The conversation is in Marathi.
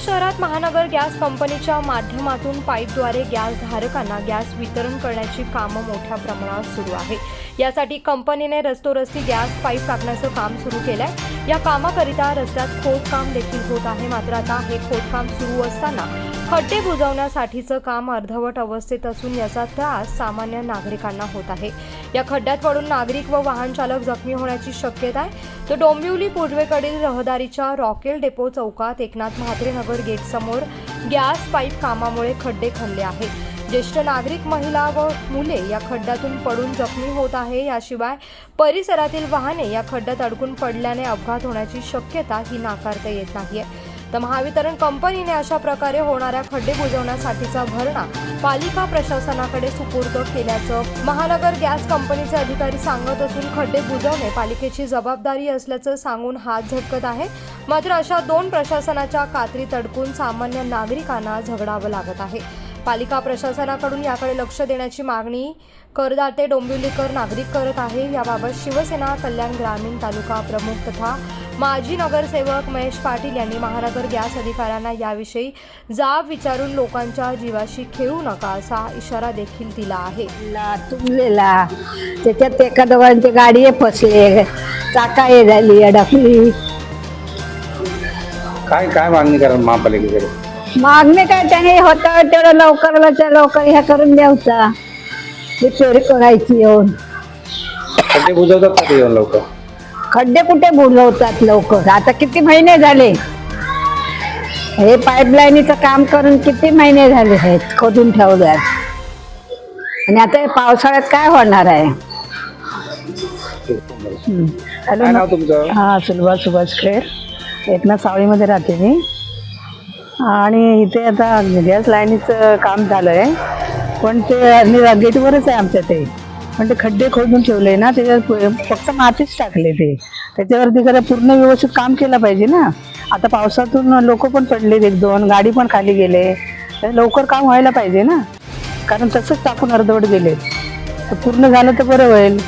शहरात महानगर गॅस कंपनीच्या माध्यमातून पाईपद्वारे गॅस धारकांना गॅस वितरण करण्याची कामं मोठ्या प्रमाणावर सुरू आहे. यासाठी कंपनीने रस्तोरस्ती गॅस पाईप टाकण्याचं काम सुरू केलंय. या कामाकरिता रस्त्यात खोदकाम देखील होत आहे. मात्र आता हे खोदकाम सुरू असताना खड्डे बुजवण्यासाठीचं काम अर्धवट अवस्थेत असून याचा त्रास सामान्य नागरिकांना होत आहे. या खड्ड्यात पडून नागरिक व वाहन चालक जखमी होण्याची शक्यता आहे. तर डोंबिवली पूर्वेकडील रहदारीच्या रॉकेल डेपो चौकात एकनाथ म्हात्रे नगर गेटसमोर गॅस पाईप कामामुळे खड्डे खणले आहेत. ज्येष्ठ नागरिक महिला व मुले या खड्ड्यातून पडून जखमी होत आहे. याशिवाय परिसरातील वाहने या खड्ड्यात अडकून पडल्याने अपघात होण्याची शक्यता ही नाकारता येत नाहीये. तर महावितरण कंपनीने अशा प्रकारे होणाऱ्या खड्डे बुजवण्यासाठीचा भरणा पालिका प्रशासनाकडे सुपूर्द केल्याचं महानगर गॅस कंपनीचे अधिकारी सांगत असून खड्डे बुजवणे पालिकेची जबाबदारी असल्याचं सांगून हात झटकत आहे. मात्र अशा दोन प्रशासनाच्या कात्रीत अडकून सामान्य नागरिकांना झगडावं लागत आहे. पालिका प्रशासनाकडून याकडे लक्ष देण्याची मागणी करदाते डोंबिवलीकर नागरिक करत आहे. याबाबत शिवसेना कल्याण ग्रामीण तालुका प्रमुख तथा माजी नगरसेवक महेश पाटील यांनी महानगर गॅस अधिकाऱ्यांना याविषयी जाब विचारून लोकांच्या जीवाशी खेळू नका असा इशारा देखील दिला आहे. ला तुंबलेला त्याच्यात एका दोघांची गाडी फसले. चाका हे झाली अडकली. काय काय मागणी करा महापालिकेकडे? मागणी काय त्याने होतं तेवढं लवकर लवकर ह्या करून द्यायचा. रिपेअर करायची येऊन. बुजवतात येऊन लवकर? खड्डे कुठे बुडवतात लवकर? आता किती महिने झाले? हे पाईपलाईनीचं काम करून किती महिने झाले आहेत खोदून ठेवल्यात? आणि आता पावसाळ्यात काय होणार आहे. हॅलो काय नाव तुमचं? हा सुलभा सुभाष खेर. एकनाथ सावळीमध्ये राहते मी. आणि इथे आता गॅस लाईनीचं काम झालं आहे. पण ते गेटवरच आहे आमच्या ते. पण ते खड्डे खोदून ठेवले ना त्याच्यात फक्त मातीच टाकले ते. त्याच्यावरती खरं पूर्ण व्यवस्थित काम केलं पाहिजे ना. आता पावसातून लोक पण पडलेत एक दोन गाडी पण खाली गेले. तर लवकर काम व्हायला पाहिजे ना. कारण तसंच टाकून अर्धवट गेले तर पूर्ण झालं तर बरं होईल.